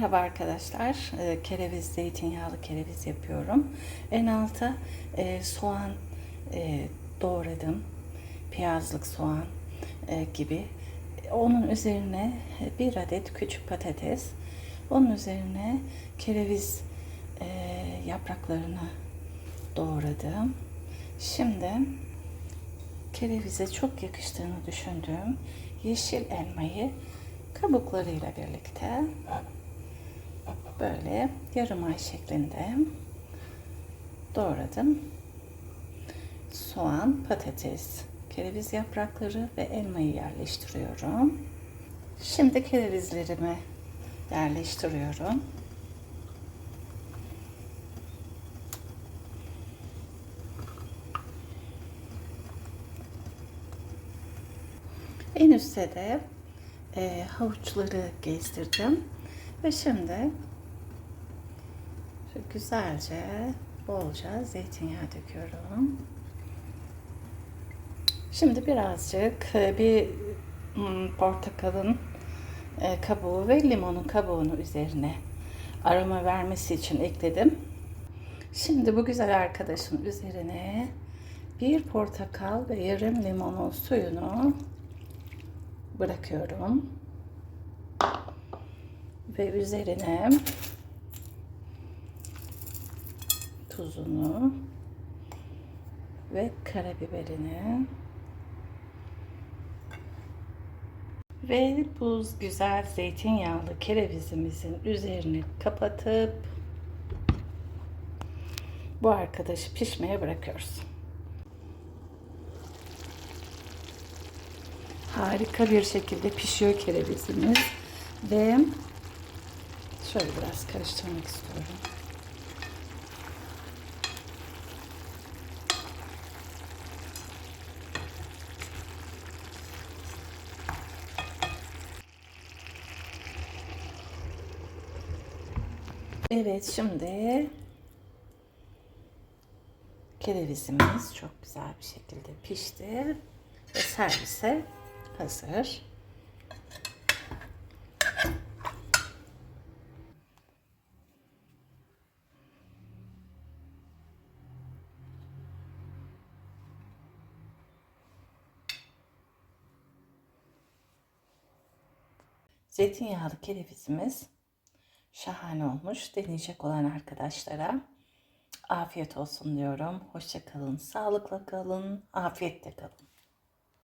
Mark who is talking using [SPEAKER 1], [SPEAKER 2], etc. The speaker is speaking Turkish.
[SPEAKER 1] Merhaba arkadaşlar. Ee, Kereviz, zeytinyağlı kereviz yapıyorum. En alta e, soğan e, doğradım. Piyazlık soğan e, gibi. Onun üzerine bir adet küçük patates. Onun üzerine kereviz yapraklarını doğradım. Şimdi kerevize çok yakıştığını düşündüğüm yeşil elmayı kabuklarıyla birlikte böyle yarım ay şeklinde doğradım. Soğan, patates, kereviz yaprakları ve elmayı yerleştiriyorum. Şimdi kerevizlerimi yerleştiriyorum. En üstte de e, havuçları gezdirdim. Ve şimdi güzelce bolca zeytinyağı döküyorum. Şimdi birazcık e, bir hmm, portakalın e, kabuğu ve limonun kabuğunu üzerine aroma vermesi için ekledim. Şimdi bu güzel arkadaşın üzerine bir portakal ve yarım limonun suyunu bırakıyorum. Ve üzerine tuzunu ve karabiberini ve bu güzel zeytinyağlı kerevizimizin üzerini kapatıp bu arkadaşı pişmeye bırakıyoruz. Harika bir şekilde pişiyor kerevizimiz ve şöyle biraz karıştırmak istiyorum. Evet şimdi kerevizimiz çok güzel bir şekilde pişti ve servise hazır. Zeytinyağlı kerevizimiz şahane olmuş. Deneyecek olan arkadaşlara afiyet olsun diyorum. Hoşça kalın, sağlıkla kalın, afiyette kalın.